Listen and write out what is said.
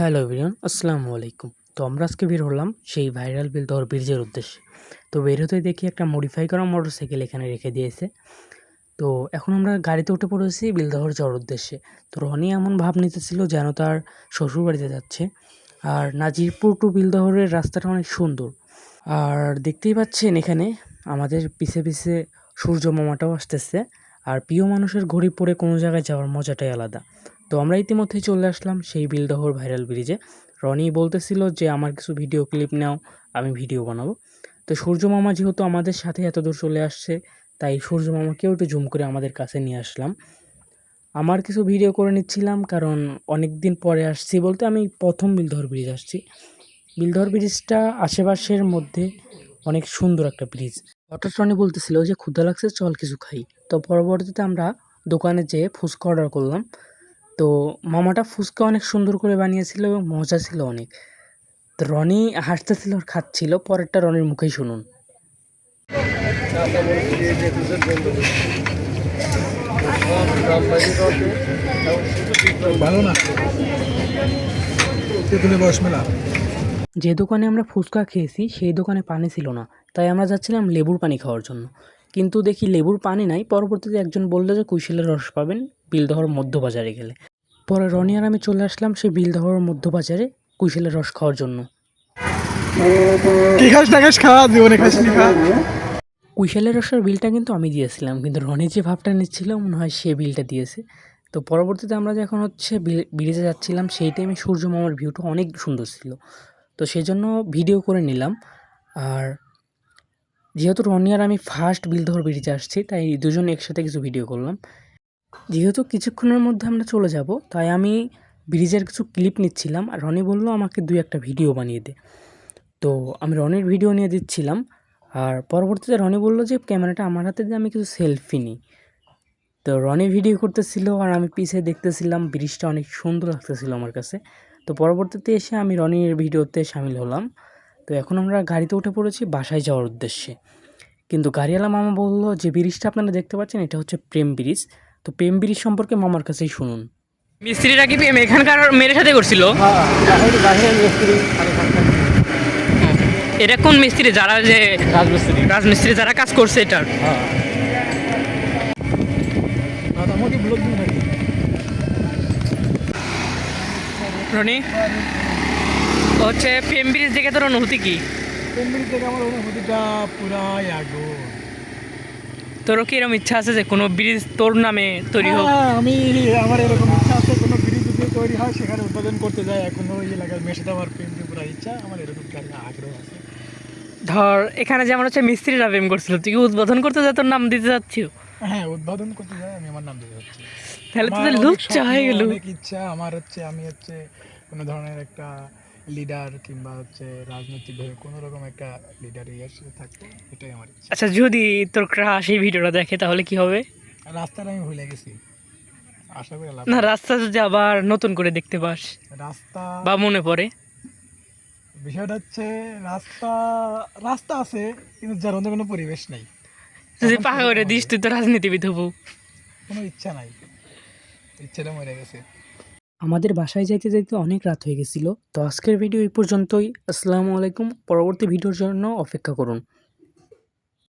Hello everyone আসসালামু আলাইকুম তো আমরা আজকে বের হলাম সেই ভাইরাল বিল দহর ব্রিজের উদ্দেশ্যে। তো বের হতে দেখি একটা মডিফাই করা মোটরসাইকেল এখানে রেখে দিয়েছে। তো এখন আমরা গাড়িতে উঠে পড়েছি বিলদহর যাওয়ার উদ্দেশ্যে। তো রনি এমন ভাব নিতেছিল যেন তার শ্বশুর বাড়িতে যাচ্ছে। আর নাজিরপুর টু বিলদহরের রাস্তাটা অনেক সুন্দর। আর দেখতেই পাচ্ছেন এখানে আমাদের পিছে পিছে সূর্য মামাটাও আসতেছে। আর প্রিয় মানুষের ঘড়ি পরে কোনো জায়গায় যাওয়ার মজাটাই আলাদা। তো আমরা ইতিমধ্যেই চলে আসলাম সেই বিলদহর ভাইরাল ব্রিজে রনি বলতেছিল যে, আমার কিছু ভিডিও ক্লিপ নাও, আমি ভিডিও বানাবো। তো সূর্য মামা যেহেতু আমাদের সাথে এত দূর চলে আসছে, তাই সূর্য মামাকেও একটু জুম করে আমাদের কাছে নিয়ে আসলাম। আমার কিছু ভিডিও করে নিচ্ছিলাম, কারণ অনেক দিন পরে আসছি বলতে আমি প্রথম বিলদহর ব্রিজ আসছি। বিলদহর ব্রিজটা আশেপাশের মধ্যে অনেক সুন্দর একটা ব্রিজ হঠাৎ রনি বলতেছিল যে, ক্ষুধা লাগছে, চল কিছু খাই। তো পরবর্তীতে আমরা দোকানে যেয়ে ফুচকা অর্ডার করলাম। তো মামাটা ফুচকা অনেক সুন্দর করে বানিয়েছিল এবং মজা ছিল অনেক। তো রনি হাসতেছিল আর খাচ্ছিল পরেরটা রনির মুখেই শুনুন। ভালো না? যে দোকানে আমরা ফুচকা খেয়েছি সেই দোকানে পানি ছিল না। তাই আমরা যাচ্ছিলাম লেবুর পানি খাওয়ার জন্য। কিন্তু দেখি লেবুর পানি নাই পরবর্তীতে একজন বলল যে কুইশালের রস পাবেন বিলদহর মধ্যবাজারে গেলে। পরে রনি আর আমি চলে আসলাম সেই বিল বিলদহর মধ্যবাজারে কুইশালের রস খাওয়ার জন্য। কুইশালের রসের বিলটা কিন্তু আমি দিয়েছিলাম কিন্তু রনি যে ভাবটা নিচ্ছিল মনে হয় সে বিলটা দিয়েছে। তো পরবর্তীতে আমরা যখন হচ্ছে ব্রিজে যাচ্ছিলাম সেই টাইমে সূর্য মামার ভিউটা অনেক সুন্দর ছিল। তো সেই জন্য ভিডিও করে নিলাম। আর যেহেতু রনি আর আমি ফার্স্ট বিল বিলধর ব্রিজে আসছি তাই দুজন একসাথে কিছু ভিডিও করলাম। যেহেতু কিছুক্ষণের মধ্যে আমরা চলে যাব, তাই আমি ব্রিজের কিছু ক্লিপ নিচ্ছিলাম আর রনি বলল আমাকে দুই একটা ভিডিও বানিয়ে দে। তো আমি রনির ভিডিও নিয়ে দিচ্ছিলাম আর পরবর্তীতে রনি বলল যে, ক্যামেরাটা আমার হাতে দিয়ে আমি কিছু সেলফি নিই। তো রনি ভিডিও করতেছিল আর আমি পিছিয়ে দেখতেছিলাম, ব্রিজটা অনেক সুন্দর লাগতেছিল আমার কাছে। তো পরবর্তীতে এসে আমি রনির ভিডিওতে সামিল হলাম। তো এখন আমরা গাড়িতে উঠে পড়েছি বাসায় যাওয়ার উদ্দেশ্যে। কিন্তু গাড়িওয়ালা মামা বলল যে, ব্রিজটা আপনারা দেখতে পাচ্ছেন, এটা হচ্ছে প্রেম ব্রিজ। তো প্রেম ব্রিজ সম্পর্কে মামার কাছেই শুনুন। মিস্ত্রিরা কি প্রেম? এখানকার মেয়ের সাথে করছিল? এটা কোন মিস্ত্রি? যারা যে রাজমিস্ত্রি। রাজমিস্ত্রি যারা কাজ করছে এটার। নাকি রনি হচ্ছে প্রেম ব্রিজ দেখে তোর অনুভূতি কি? কোম্পানি থেকে আমার অনুভূতিটা পুরাই আগুন তোরও কি এরকম ইচ্ছা আছে যে কোনো ব্রিজ তোর নামে তৈরি হোক? হ্যাঁ, আমি আমার এরকম ইচ্ছা আছে কোনো ব্রিজ যদি তৈরি হয় সেখানে উদ্বোধন করতে যায় এখনও ওই এলাকার মেয়ের সাথে আমার প্রেম পুরা ইচ্ছা আমার এরকম আগ্রহ আছে। ধর এখানে যেমন হচ্ছে মিস্ত্রিরা প্রেম করছিল তুই কি উদ্বোধন করতে যা তোর নাম দিতে যাচ্ছিস হ্যাঁ উদ্বোধন করতে যায় আমি আমার নাম দিতে যাচ্ছি। তাহলে অনেক লুচ্চা হয়ে গেল। ইচ্ছা আমার হচ্ছে আমি হচ্ছে কোনো ধরনের একটা লিডার কিংবা হচ্ছে রাজনৈতিকভাবে কোনো রকম একটা লিডার ইয়ার সাথে থাকতে এটাই আমার ইচ্ছা। আচ্ছা যদি তোর ক্রাশ এই ভিডিওটা দেখে তাহলে কি হবে? রাস্তাটা আমি ভুলে গেছি। আশা করি লাভ না রাস্তা যদি আবার নতুন করে দেখতে পাস রাস্তা বা মনে পড়ে। বিষয়টা হচ্ছে রাস্তা রাস্তা আছে কিন্তু যার মধ্যে কোনো পরিবেশ নাই। যদি করে দিস তুই তো রাজনীতিবিদ হব। কোনো ইচ্ছা নাই। ইচ্ছাটা মরে গেছে। আমাদের বাসায় যাইতে যাইতে অনেক রাত হয়ে গেছিল, তো আজকের ভিডিও এই পর্যন্তই। আসসালামু আলাইকুম, পরবর্তী ভিডিওর জন্য অপেক্ষা করুন।